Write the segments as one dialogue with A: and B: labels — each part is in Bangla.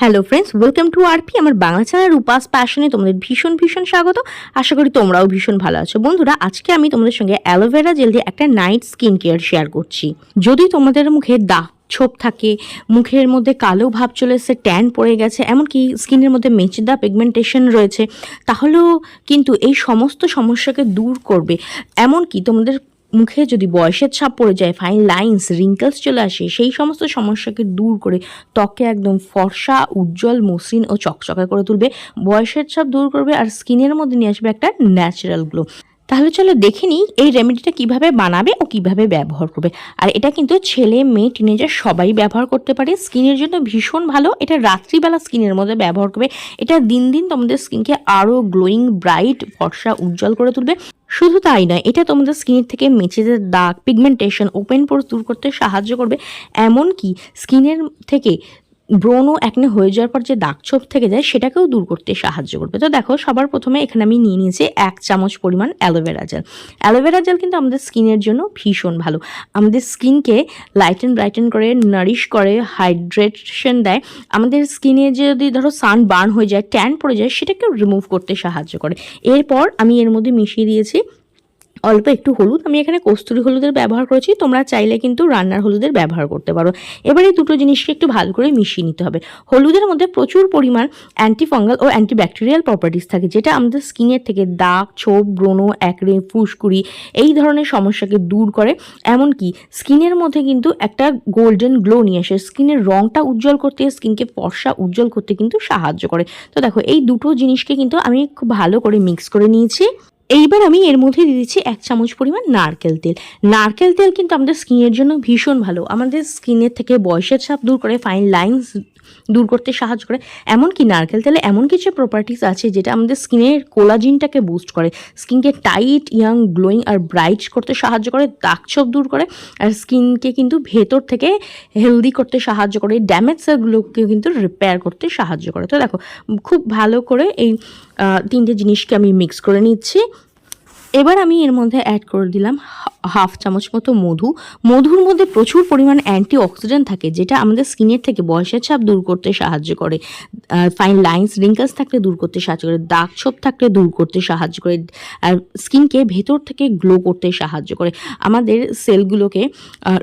A: Hello friends welcome to RP আমার বাংলা চ্যানেল উপাস প্যাশনে তোমাদের ভীষণ ভীষণ স্বাগত। আশা করি তোমরাও ভীষণ ভালো আছো। বন্ধুরা, আজকে আমি তোমাদের সঙ্গে অ্যালোভেরা জেল দিয়ে একটা নাইট স্কিন কেয়ার শেয়ার করছি। যদি তোমাদের মুখে দাগ ছোপ থাকে, মুখের মধ্যে কালো ভাব চলে এসেছে ট্যান পড়ে গেছে, এমনকি স্কিনের মধ্যে মেচেদা পিগমেন্টেশন রয়েছে, তাহলেও কিন্তু এই সমস্ত সমস্যাকে দূর করবে। এমনকি তোমাদের মুখে যদি বয়সের ছাপ পড়ে যায় ফাইন লাইন্স রিঙ্কেলস চলে আসে, সেই সমস্ত সমস্যাকে দূর করে ত্বকে একদম ফর্সা, উজ্জ্বল, মসৃণ ও চকচকে করে তুলবে। বয়সের ছাপ দূর করবে আর স্কিনের মধ্যে নিয়ে আসবে একটা ন্যাচারাল গ্লো তাহলে চলো দেখে নিই এই রেমেডিটা কীভাবে বানাবে ও কীভাবে ব্যবহার করবে। আর এটা কিন্তু ছেলে, মেয়ে টিনেজার সবাই ব্যবহার করতে পারে। স্কিনের জন্য ভীষণ ভালো। এটা রাত্রিবেলা স্কিনের মধ্যে ব্যবহার করবে। এটা দিন দিন তোমাদের স্কিনকে আরও গ্লোয়িং ব্রাইট ফর্সা, উজ্জ্বল করে তুলবে। শুধু তাই নয়, এটা তোমাদের স্কিনের থেকে মেচেদের দাগ পিগমেন্টেশন ওপেন পোর্স দূর করতে সাহায্য করবে। এমনকি স্কিনের থেকে ব্রণ একনে হয়ে যাওয়ার পর যে দাগ ছোপ থেকে যায়, সেটাকেও দূর করতে সাহায্য করবে। তো দেখো, সবার প্রথমে এখানে আমি নিয়ে নিয়েছি এক চামচ পরিমাণ অ্যালোভেরা জেল। অ্যালোভেরা জেল কিন্তু আমাদের স্কিনের জন্য ভীষণ ভালো। আমাদের স্কিনকে লাইটেন ব্রাইটেন করে, নারিশ করে, হাইড্রেশন দেয়। আমাদের স্কিনে যদি ধরো সান বার্ন হয়ে যায়, ট্যান পড়ে যায় সেটাকেও রিমুভ করতে সাহায্য করে। এরপর আমি এর মধ্যে মিশিয়ে দিয়েছি অল্প একটু হলুদ, আমি এখানে কস্তুরি হলুদের ব্যবহার করেছি, তোমরা চাইলে কিন্তু রান্নার হলুদের ব্যবহার করতে পারো। এবার এই দুটো জিনিসকে একটু ভালো করে মিশিয়ে নিতে হবে। হলুদের মধ্যে প্রচুর পরিমাণ অ্যান্টিফাঙ্গাল ও অ্যান্টিব্যাকটেরিয়াল প্রপার্টিস থাকে, যেটা আমাদের স্কিনের থেকে দাগ, ছোপ, ব্রণ একরে ফুসকুড়ি এই ধরনের সমস্যাকে দূর করে। এমনকি স্কিনের মধ্যে কিন্তু একটা গোল্ডেন গ্লো নিয়ে আসে স্কিনের রংটা উজ্জ্বল করতে স্কিনকে ফর্সা উজ্জ্বল করতে কিন্তু সাহায্য করে। তো দেখো, এই দুটো জিনিসকে কিন্তু আমি খুব ভালো করে মিক্স করে নিয়েছি। এইবার আমি এর মধ্যে দিয়ে দিচ্ছি এক চামচ পরিমাণ নারকেল তেল। নারকেল তেল কিন্তু আমাদের স্কিনের জন্য ভীষণ ভালো। আমাদের স্কিনের থেকে বয়সের ছাপ দূর করে ফাইন লাইন্স দূর করতে সাহায্য করে। এমনকি নারকেল তেলে এমন কিছু প্রপার্টিস আছে যেটা আমাদের স্কিনের কোলাজিনটাকে বুস্ট করে। স্কিনকে টাইট ইয়াং গ্লোয়িং আর ব্রাইট করতে সাহায্য করে দাগ ছোপ দূর করে। আর স্কিনকে কিন্তু ভেতর থেকে হেলদি করতে সাহায্য করে। ড্যামেজ সেলগুলোকে কিন্তু রিপেয়ার করতে সাহায্য করে। তো দেখো, খুব ভালো করে এই তিনটে জিনিসকে আমি মিক্স করে নিচ্ছি। এবার আমি এর মধ্যে অ্যাড করে দিলাম হাফ চামচ মতো মধু। মধুর মধ্যে প্রচুর পরিমাণ অ্যান্টি অক্সিডেন্ট থাকে, যেটা আমাদের স্কিনের থেকে বয়সের ছাপ দূর করতে সাহায্য করে। ফাইন লাইন্স রিঙ্কেলস থাকলে দূর করতে সাহায্য করে দাগ ছোপ থাকলে দূর করতে সাহায্য করে, আর স্কিনকে ভেতর থেকে গ্লো করতে সাহায্য করে। আমাদের সেলগুলোকে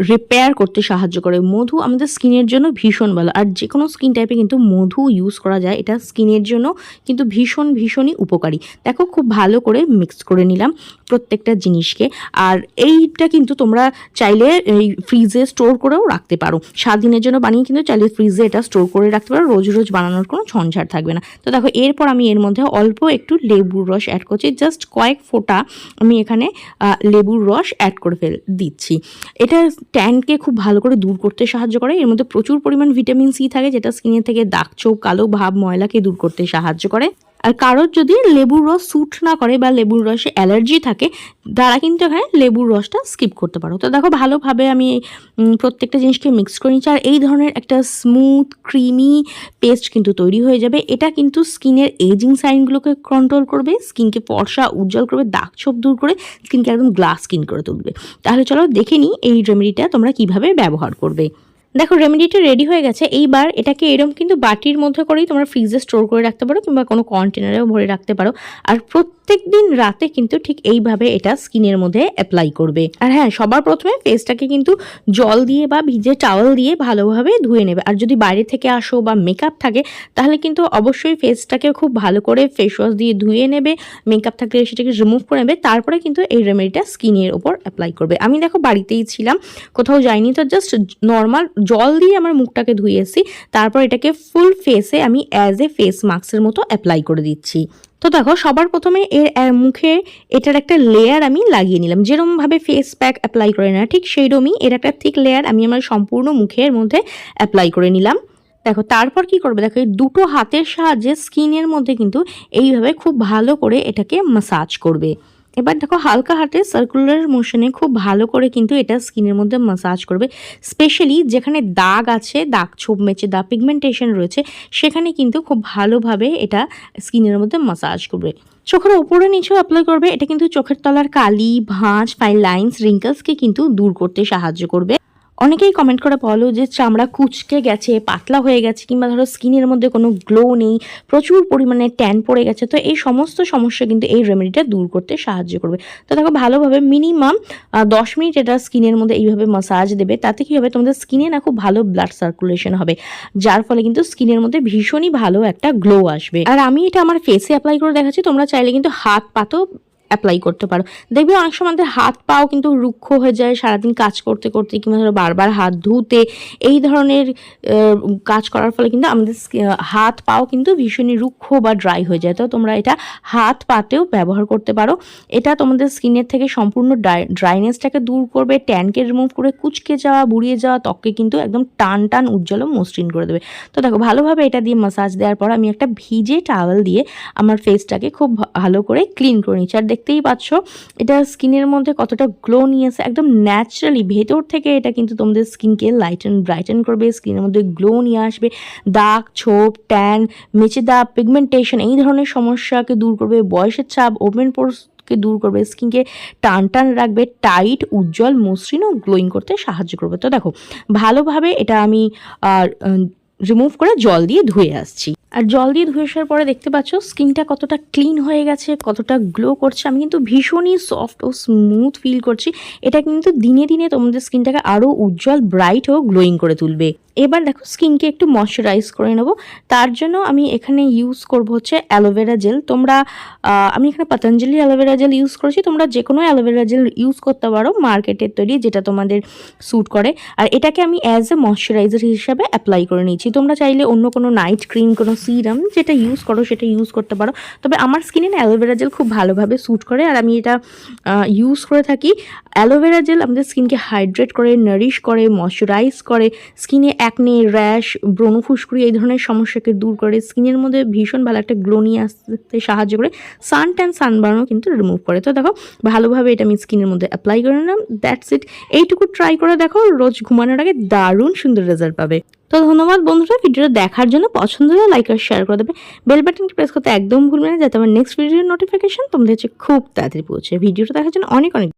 A: রিপেয়ার করতে সাহায্য করে। মধু আমাদের স্কিনের জন্য ভীষণ ভালো, আর যে কোনো স্কিন টাইপে কিন্তু মধু ইউজ করা যায়, এটা স্কিনের জন্য কিন্তু ভীষণ ভীষণই উপকারী। দেখো, খুব ভালো করে মিক্স করে নিলাম। প্রত্যেকটা জিনিসকে। আর এইটা কিন্তু তোমরা চাইলে এই ফ্রিজে স্টোর করেও রাখতে পারো। সাত দিনের জন্য বানিয়ে কিন্তু চাইলে ফ্রিজে এটা স্টোর করে রাখতে পারো। রোজ রোজ বানানোর কোনো ঝঞ্ঝাট থাকবে না। তো দেখো, এরপর আমি এর মধ্যে অল্প একটু লেবুর রস অ্যাড করছি। জাস্ট কয়েক ফোঁটা আমি এখানে লেবুর রস অ্যাড করে ফেল, দিচ্ছি। এটা ট্যানকে খুব ভালো করে দূর করতে সাহায্য করে। এর মধ্যে প্রচুর পরিমাণ ভিটামিন সি থাকে, যেটা স্কিনের থেকে দাগ, চোখ, কালো, ভাব, ময়লাকে দূর করতে সাহায্য করে। আর কারোর যদি লেবুর রস স্যুট না করে বা লেবুর রসে অ্যালার্জি থাকে, তারা কিন্তু এখানে লেবুর রসটা স্কিপ করতে পারো। তো দেখো ভালোভাবে আমি প্রত্যেকটা জিনিসকে মিক্স করে নিচ্ছি। আর এই ধরনের একটা স্মুথ ক্রিমি পেস্ট কিন্তু তৈরি হয়ে যাবে। এটা কিন্তু স্কিনের এজিং সাইনগুলোকে কন্ট্রোল করবে, স্কিনকে ফর্সা, উজ্জ্বল করবে দাগ ছোপ দূর করে স্কিনকে একদম গ্লাস স্কিন করে তুলবে। তাহলে চলো দেখে নিই এই রেমেডিটা তোমরা কীভাবে ব্যবহার করবে। দেখো রেমেডিটা রেডি হয়ে গেছে। এইবার এটাকে এরম কিন্তু বাটির মধ্যে করেই তোমরা ফ্রিজে স্টোর করে রাখতে পারো কিংবা কোনো কন্টেনারেও ভরে রাখতে পারো। আর প্রত্যেক দিন রাতে কিন্তু ঠিক এইভাবে এটা স্কিনের মধ্যে অ্যাপ্লাই করবে। আর হ্যাঁ সবার প্রথমে ফেসটাকে কিন্তু জল দিয়ে বা ভিজে টাওয়েল দিয়ে ভালোভাবে ধুয়ে নেবে। আর যদি বাইরে থেকে আসো বা মেকআপ থাকে, তাহলে কিন্তু অবশ্যই ফেসটাকে খুব ভালো করে ফেস ওয়াশ দিয়ে ধুয়ে নেবে মেকআপ থাকলে সেটাকে রিমুভ করে নেবে, তারপরে কিন্তু এই রেমেডিটা স্কিনের ওপর অ্যাপ্লাই করবে। আমি দেখো বাড়িতেই ছিলাম, কোথাও যাইনি, তো জাস্ট নর্মাল জল দিয়ে আমার মুখটাকে ধুয়ে এসেছি তারপর এটাকে ফুল ফেসে আমি অ্যাজ এ ফেস মাস্কের মতো অ্যাপ্লাই করে দিচ্ছি। তো দেখো, সবার প্রথমে এর মুখে এটার একটা লেয়ার আমি লাগিয়ে নিলাম। যেরকমভাবে ফেস প্যাক অ্যাপ্লাই করে না ঠিক সেই সেইরকমই এর একটা থিক লেয়ার আমি আমার সম্পূর্ণ মুখের মধ্যে অ্যাপ্লাই করে নিলাম। দেখো, তারপর কি করবে? দেখো, এই দুটো হাতের সাহায্যে স্কিনের মধ্যে কিন্তু এইভাবে খুব ভালো করে এটাকে মাসাজ করবে। এবার দেখো হালকা হাতে সার্কুলার মোশনে খুব ভালো করে কিন্তু এটা স্কিনের মধ্যে মাসাজ করবে। স্পেশালি যেখানে দাগ আছে, দাগ ছোপ মেচে, দাগ পিগমেন্টেশন রয়েছে, সেখানে কিন্তু খুব ভালোভাবে এটা স্কিনের মধ্যে মাসাজ করবে। চোখের ওপরে নিচেও অ্যাপ্লাই করবে, এটা কিন্তু চোখের তলার কালি, ভাঁজ ফাইন লাইন্স রিঙ্কলসকে কিন্তু দূর করতে সাহায্য করবে। অনেকেই কমেন্ট করে বলো যে চামড়া কুচকে গেছে, পাতলা হয়ে গেছে কিংবা ধরো স্কিনের মধ্যে কোনো গ্লো নেই, প্রচুর পরিমাণে ট্যান পড়ে গেছে, তো এই সমস্ত সমস্যা কিন্তু এই রেমেডিটা দূর করতে সাহায্য করবে। তো দেখো ভালোভাবে মিনিমাম দশ মিনিট এটা স্কিনের মধ্যে এইভাবে মাসাজ দেবে, তাতে কি হবে তোমাদের স্কিনে না খুব ভালো ব্লাড সার্কুলেশন হবে, যার ফলে কিন্তু স্কিনের মধ্যে ভীষণই ভালো একটা গ্লো আসবে। আর আমি এটা আমার ফেসে অ্যাপ্লাই করে দেখাচ্ছি, তোমরা চাইলে কিন্তু হাত পাতেও অ্যাপ্লাই করতে পারো। দেখবে অনেক সময় আমাদের হাত পাও কিন্তু রুক্ষ হয়ে যায়, সারাদিন কাজ করতে করতে কিংবা ধরো বারবার হাত ধুতে, এই ধরনের কাজ করার ফলে কিন্তু আমাদের হাত পাও কিন্তু ভীষণই রুক্ষ বা ড্রাই হয়ে যায়। তো তোমরা এটা হাত পাতেও ব্যবহার করতে পারো। এটা তোমাদের স্কিনের থেকে সম্পূর্ণ ড্রাইনেসটাকে দূর করবে, ট্যানকে রিমুভ করে কুচকে যাওয়া, বুড়িয়ে যাওয়া, ত্বককে কিন্তু একদম টান টান উজ্জ্বল মসৃণ করে দেবে। তো দেখো, ভালোভাবে এটা দিয়ে মাসাজ দেওয়ার পর আমি একটা ভিজে টাওয়েল দিয়ে আমার ফেসটাকে খুব ভালো করে ক্লিন করে নিচ্ছি। আর দেখতেই পাচ্ছ, এটা স্কিনের মধ্যে কতটা গ্লো নিয়ে এসে একদম ন্যাচারালি ভেতর থেকে এটা কিন্তু তোমাদের স্কিনকে লাইটেন ব্রাইটেন করবে, স্কিনের মধ্যে গ্লো নিয়ে আসবে, দাগ, ছোপ ট্যান মেচে দাগ পিগমেন্টেশন এই ধরনের সমস্যাকে দূর করবে, বয়সের ছাপ ওপেন পোর্সকে দূর করবে, স্কিনকে টান টান রাখবে টাইট উজ্জ্বল, মসৃণ ও গ্লোয়িং করতে সাহায্য করবে। তো দেখো, ভালোভাবে এটা আমি রিমুভ করে জল দিয়ে ধুয়ে আসছি। আর জল দিয়ে ধুয়ে আসার পরে দেখতে পাচ্ছ স্কিনটা কতটা ক্লিন হয়ে গেছে, কতটা গ্লো করছে। আমি কিন্তু ভীষণই সফট ও স্মুথ ফিল করছি। এটা কিন্তু দিনে দিনে তোমাদের স্কিনটাকে আরও উজ্জ্বল ব্রাইট ও গ্লোয়িং করে তুলবে। এবার দেখো স্কিনকে একটু ময়শ্চারাইজ করে নেব। তার জন্য আমি এখানে ইউজ করব হচ্ছে অ্যালোভেরা জেল তোমরা আমি এখানে পতঞ্জলি অ্যালোভেরা জেল ইউজ করেছি। তোমরা যে কোনো অ্যালোভেরা জেল ইউজ করতে পারো মার্কেটের তৈরি, যেটা তোমাদের স্যুট করে। আর এটাকে আমি অ্যাজ এ ময়শ্চারাইজার হিসাবে অ্যাপ্লাই করে নিয়েছি। তোমরা চাইলে অন্য কোনো নাইট ক্রিম কোনো সিরাম যেটা ইউজ করো, সেটা ইউজ করতে পারো। তবে আমার স্কিনে না অ্যালোভেরা জেল খুব ভালোভাবে স্যুট করে। আর আমি এটা ইউজ করে থাকি। অ্যালোভেরা জেল আমাদের স্কিনকে হাইড্রেট করে নারিশ করে ময়শ্চারাইজ করে। স্কিনে অ্যাকনে র্যাশ ব্রণ ফুসকুড়ি এই ধরনের সমস্যাকে দূর করে স্কিনের মধ্যে ভীষণ ভালো একটা গ্লো নিয়ে আসতে সাহায্য করে। সান ট্যান সানবার্নও কিন্তু রিমুভ করে। তো দেখো, ভালোভাবে এটা আমি স্কিনের মধ্যে অ্যাপ্লাই করে নিলাম দ্যাটস ইট এইটুকু ট্রাই করে দেখো, রোজ ঘুমানোর আগে দারুণ সুন্দর রেজাল্ট পাবে। তো ধন্যবাদ বন্ধুরা, ভিডিওটা দেখার জন্য পছন্দ হলে লাইক আর শেয়ার করে দেবে। বেল বাটনটি প্রেস করতে একদম ভুলবে না, যাতে আমার নেক্সট ভিডিওর নোটিফিকেশন তোমাদের হচ্ছে খুব তাড়াতাড়ি পৌঁছে। ভিডিওটা দেখার জন্য অনেক অনেক